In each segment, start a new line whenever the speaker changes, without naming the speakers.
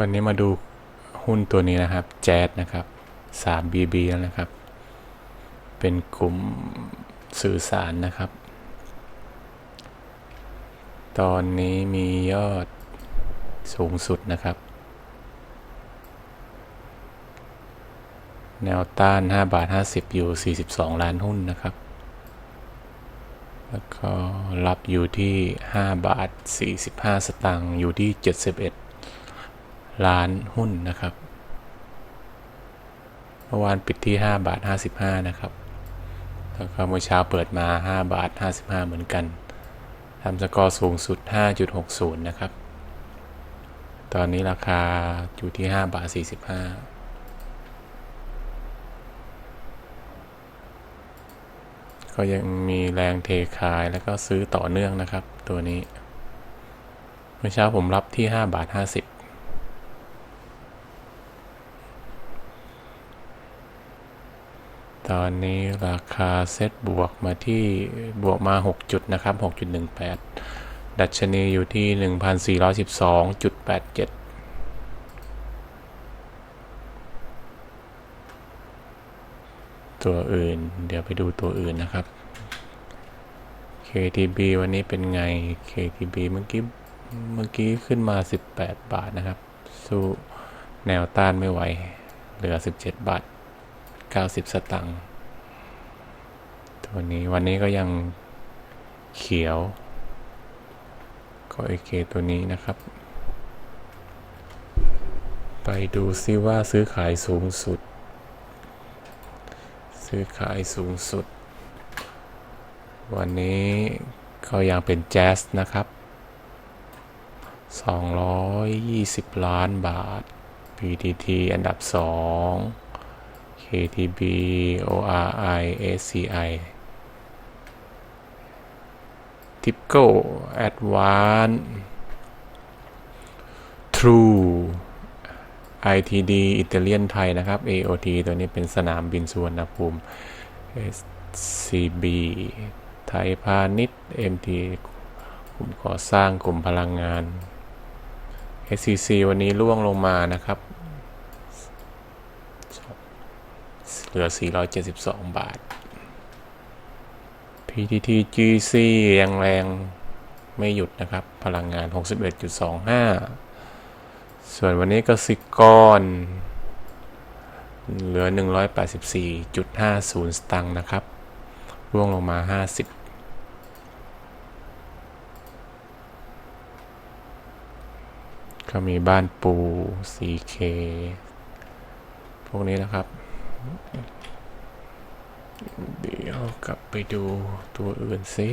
วันนี้มาดูหุ้นตัวนี้นะครับ แจ๊ดนะครับ 3BB แล้วนะครับ เป็นกลุ่มสื่อสารนะครับ ตอนนี้มียอดสูงสุดนะครับ แนวต้าน 5 บาท 50 อยู่ 42 ล้านหุ้นนะครับ แล้วก็รับอยู่ที่ 5 บาท 45 สตางค์อยู่ที่ 71 ล้านหุ้นนะครับ เมื่อวานปิดที่ 5 บาท 55 นะครับ แล้วก็เมื่อเช้าเปิดมา 5 บาท 55 เหมือนกันทำสกอร์สูงสุด 5.60 นะครับ ตอนนี้ราคาอยู่ที่ 5 บาท 45ก็ยังมีแรงเทขายแล้วก็ซื้อต่อเนื่องนะครับ ตัวนี้ เมื่อเช้าผมรับที่ 5 บาท 50 ตอนนี้ราคาเซ็ตบวกมาที่บวกมา 6 จุดนะครับ 6.18 ดัชนีอยู่ที่ 1,412.87ตัวอื่น เดี๋ยวไปดูตัวอื่นนะครับ KTB วันนี้เป็นไง KTB เมื่อกี้ เมื่อกี้ขึ้นมา 18 บาทนะครับ สู้แนวต้านไม่ไหว เหลือ 17 บาท 90 สตังค์ตัวนี้วันนี้ก็ยังเขียว ก็โอเคตัวนี้นะครับ ไปดูซิว่าซื้อขายสูงสุด ซื้อขายสูงสุด วันนี้ก็ยังเป็นแจ๊สนะครับ 220 ล้านบาท PTT อันดับ 2 KTB ORI SCI TIPCO Advance True ITD อิตาเลียนไทยนะครับ AOT ตัวนี้เป็นสนามบินสุวรรณภูมิ SCB ไทยพาณิชย์ MT กลุ่มก่อสร้างกลุ่มพลังงาน SCC วันนี้ร่วงลงมานะครับ เหลือ 472 บาท PTT GC ยังแรงไม่หยุดนะครับ พลังงาน 61.25 ส่วนวันนี้ก็สิกร เหลือ 184.50 สตังค์นะครับ ร่วงลงมา 50ก็มีบ้านปู CK พวกนี้นะครับ เดี๋ยวกลับไปดูตัวอื่นสิ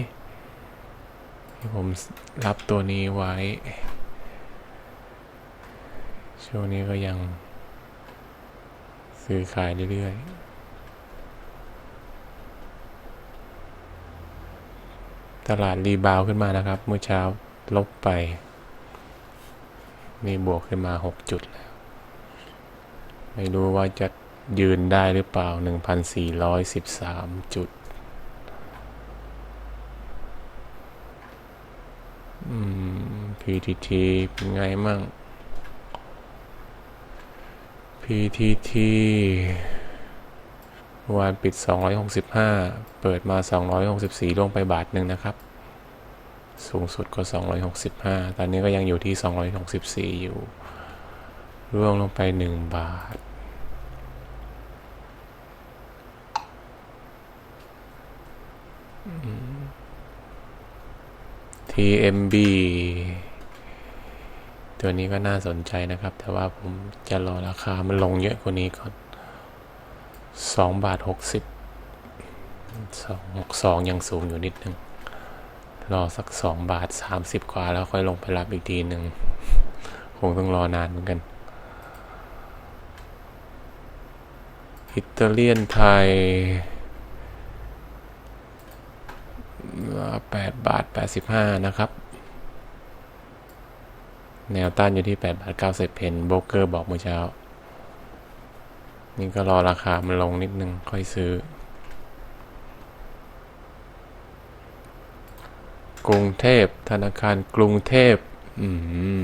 ที่ผมรับตัวนี้ไว้ ช่วงนี้ก็ยัง ซื้อขายเรื่อยๆ ตลาดรีบาวขึ้นมานะครับ เมื่อเช้าลบไปมีบวกขึ้นมา 6 จุดแล้ว ไม่รู้ว่าจะ ยืนได้หรือเปล่า 1,413 จุด อืม PTT เป็นไงมั่ง PTT วานปิด 265 เปิดมา 264ลงไปบาทหนึ่งนะครับ สูงสุดก็ 265 ตอนนี้ก็ยังอยู่ที่ 264 อยู่ ร่วงลงไป 1 บาท TMB ตัวนี้ก็น่าสนใจนะครับ แต่ว่าผมจะรอราคา มันลงเยอะกว่านี้ก่อน2บาท60 2 62ยังสูงอยู่นิดนึง รอสัก2บาท30กว่าแล้วค่อยลงไปรับอีกทีหนึ่ง คงต้องรอนานเหมือนกัน อิตาเลียนไทย 8 บาท 85 นะครับ แนวต้านอยู่ที่ 8 บาท 90 เพนโบเกอร์บอกเมื่อเช้า นี่ก็รอราคามันลงนิดนึง ค่อยซื้อ กรุงเทพธนาคารกรุงเทพอืม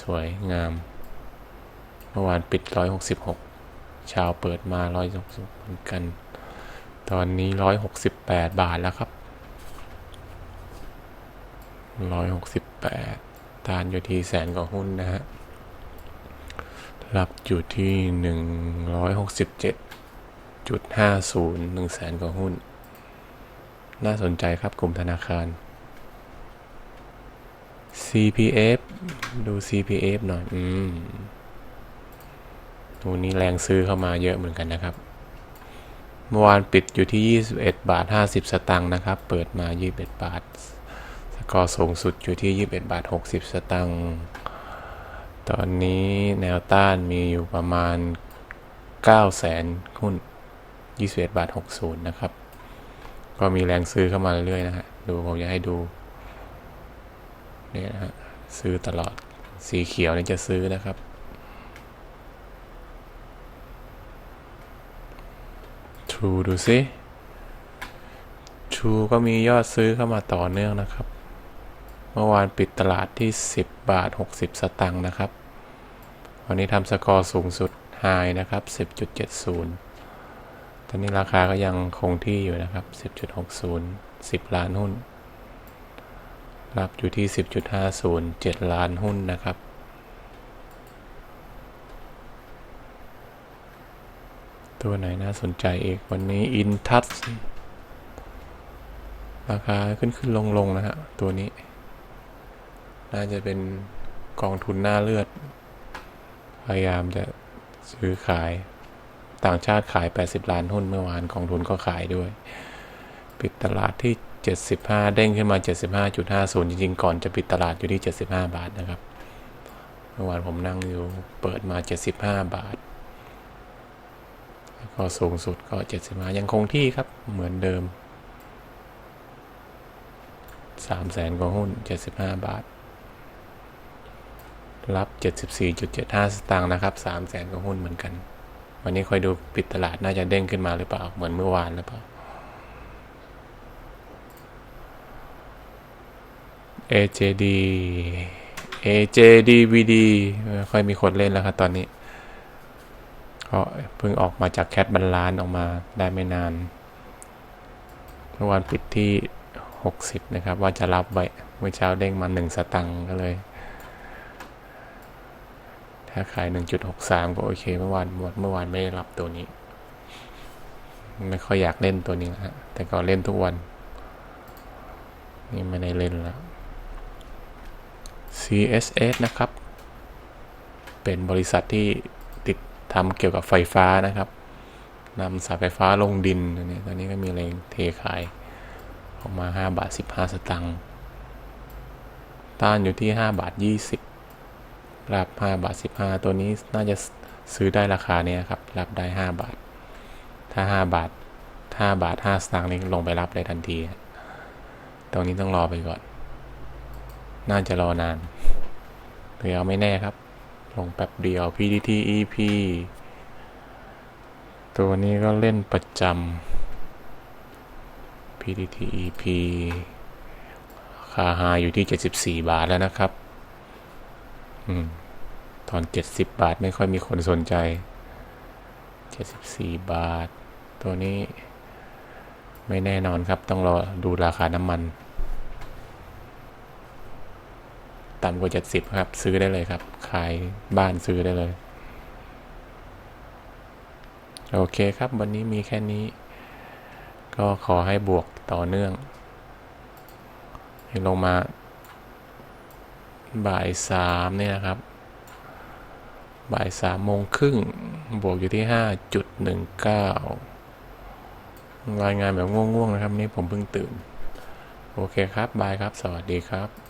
สวยงาม เมื่อวานปิดร้อยหกสิบหกเช้าเปิดมาร้อยหกสิบเหมือนกันตอนนี้ร้อยหกสิบแปดบาทแล้วครับ ร้อยหกสิบแปดตานอยู่ที่แสนกว่าหุ้นนะฮะ รับอยู่ที่หนึ่งร้อยหกสิบเจ็ดจุดห้าศูนย์หนึ่งแสนกว่าหุ้น น่าสนใจครับกลุ่มธนาคาร CPF ดู CPF หน่อย อืมตัวนี้แรงซื้อเข้ามาเยอะเหมือนกันนะครับ เมื่อวานปิดอยู่ที่ 21 บาท 50 สตางค์นะครับ เปิดมา 21 บาท กอร์สูงสุดอยู่ที่ 21 บาท 60 สตางค์ ตอนนี้แนวต้านมีอยู่ประมาณ 9 แสนหุ้น 21 บาท 60 นะครับ ก็มีแรงซื้อเข้ามาเรื่อยๆนะฮะ ดูผมจะให้ดู เนี่ยนะฮะ ซื้อตลอด สีเขียวนี่จะซื้อนะครับ True ดูซิ True ก็มียอดซื้อเข้ามาต่อเนื่องนะครับ เมื่อวานปิดตลาดที่ 10 บาท 60 สตางค์นะครับ วันนี้ทำสกอร์สูงสุด High นะครับ 10.70 ตอนนี้ราคาก็ยังคงที่อยู่นะครับ 10.60 10 ล้านหุ้น รับอยู่ที่ 10.50 7 ล้านหุ้นนะครับตัวไหนน่าสนใจอีกวันนี้อินทัชราคาขึ้นขึ้นลงลงนะฮะ ตัวนี้ น่าจะเป็นกองทุนหน้าเลือด พยายามจะซื้อขายต่างชาติขาย 80 ล้านหุ้นเมื่อวานกองทุนก็ขายด้วย ปิดตลาดที่ 75 เด้งขึ้นมา 75.50 จริงๆ ก่อนจะปิดตลาดอยู่ที่ 75 บาทนะครับ เมื่อวานผมนั่งอยู่เปิดมา 75 บาท แล้วก็สูงสุดก็ 75 ยังคงที่ครับเหมือนเดิม3แสนกว่าหุ้น 75 บาท รับ 74.75 สตางค์นะครับ3แสนกว่าหุ้นเหมือนกัน วันนี้คอยดูปิดตลาดน่าจะเด้งขึ้นมาหรือเปล่า เหมือนเมื่อวานหรือเปล่า AJD AJDVD ค่อยมีคนเล่นแล้วครับตอนนี้ก็เพิ่งออกมาจากแคทบันลานออกมาได้ไม่นานเมื่อวานปิดที่ 60 นะครับ ว่าจะรับไว้เมื่อเช้าเด้งมา 1 สตังค์ก็เลย ถ้าขาย 1.63 ก็โอเค เมื่อวานหมดเมื่อวานไม่ได้รับตัวนี้ ไม่ค่อยอยากเล่นตัวนี้นะฮะแต่ก็เล่นทุกวัน นี่ไม่ได้เล่นแล้ว CSS นะครับ เป็นบริษัทที่ติดทำเกี่ยวกับไฟฟ้านะครับนำสายไฟฟ้าลงดินตัวนี้ตอนนี้ก็มีแรงเทขาย ออกมา 5 บาท 15 สตังค์ต้านอยู่ที่ 5 บาท 20 รับ5บาท 15 ตัวนี้น่าจะซื้อได้ราคาเนี้ยครับรับได้ 5 บาท ถ้า 5 บาท 5 บาท 5 สตางค์นี้ลงไปรับได้ทันที ตรงนี้ต้องรอไปก่อน น่าจะรอนานหรือเอาไม่แน่ครับ ลงแป๊บเดียว PDT EP ตัวนี้ก็เล่นประจำ PDT EP ราคาหาอยู่ที่ 74 บาทแล้วนะครับ อืม ตอน 70 บาทไม่ค่อยมีคนสนใจ 74 บาท ตัวนี้ไม่แน่นอนครับ ต้องรอดูราคาน้ำมัน ต่ำกว่า 70 ครับ ซื้อได้เลยครับ ขายบ้านซื้อได้เลย โอเคครับ วันนี้มีแค่นี้ ก็ขอให้บวกต่อเนื่องให้ลงมาบ่ายสามนี่นะครับ บ่ายสามโมงครึ่งบวกอยู่ที่ห้าจุดหนึ่งเก้ารายงานแบบง่วงๆนะครับ นี่ผมเพิ่งตื่น โอเคครับ บายครับ สวัสดีครับ